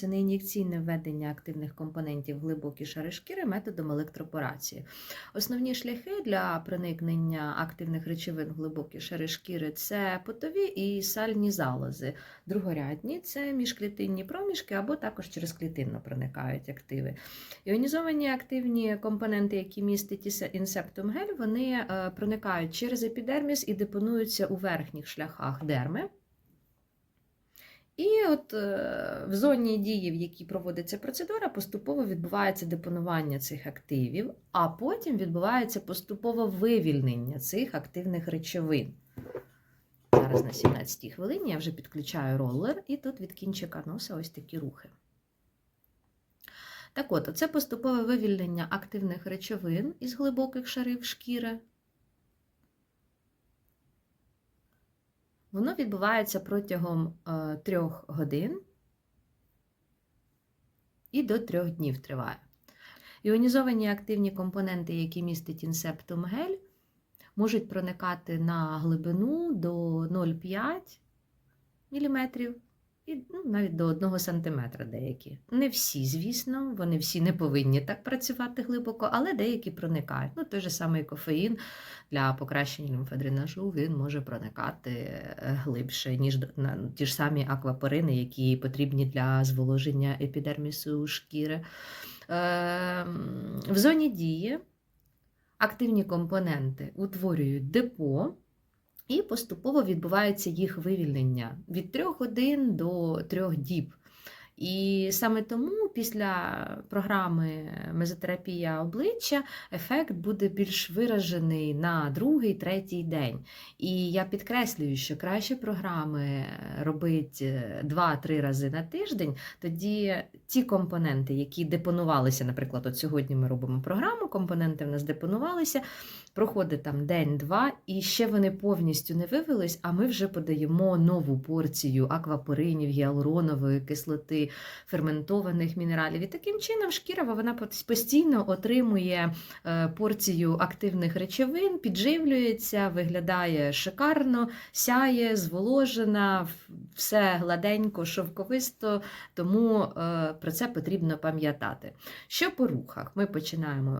Це не ін'єкційне введення активних компонентів в глибокі шари шкіри методом електропорації. Основні шляхи для проникнення активних речовин в глибокі шари шкіри це потові і сальні залози. Другорядні це міжклітинні проміжки або також через клітинно проникають активи. Іонізовані активні компоненти, які містить інсептум гель, вони е, проникають через епідерміс і депонуються у верхніх шляхах дерми. І от е, в зоні дії, в якій проводиться процедура, поступово відбувається депонування цих активів, а потім відбувається поступове вивільнення цих активних речовин. Зараз на 17 хвилині я вже підключаю ролер, і тут від кінчика носа ось такі рухи. Так от, це поступове вивільнення активних речовин із глибоких шарів шкіри. Воно відбувається протягом е, трьох годин і до трьох днів триває. Іонізовані активні компоненти, які містить інсептум гель, можуть проникати на глибину до 0,5 мм і ну, навіть до 1 см деякі. Не всі, звісно, вони всі не повинні так працювати глибоко, але деякі проникають. Ну, той же самий кофеїн для покращення лімфодренажу він може проникати е, глибше, ніж на ті ж самі аквапорини, які потрібні для зволоження епідермісу шкіри. Ем, В зоні дії активні компоненти утворюють депо. І поступово відбувається їх вивільнення від 3 годин до 3 діб. І саме тому після програми мезотерапія обличчя ефект буде більш виражений на другий, третій день. І я підкреслюю, що краще програми робити 2-3 рази на тиждень, тоді ті компоненти, які депонувалися, наприклад, от сьогодні ми робимо програму, компоненти в нас депонувалися, проходить там день-два, і ще вони повністю не вивелись, а ми вже подаємо нову порцію аквапоринів, гіалуронової кислоти, ферментованих мінералів. І таким чином шкіра вона постійно отримує е, порцію активних речовин, підживлюється, виглядає шикарно, сяє, зволожена, все гладенько, шовковисто, тому е, про це потрібно пам'ятати. Що по рухах? Ми починаємо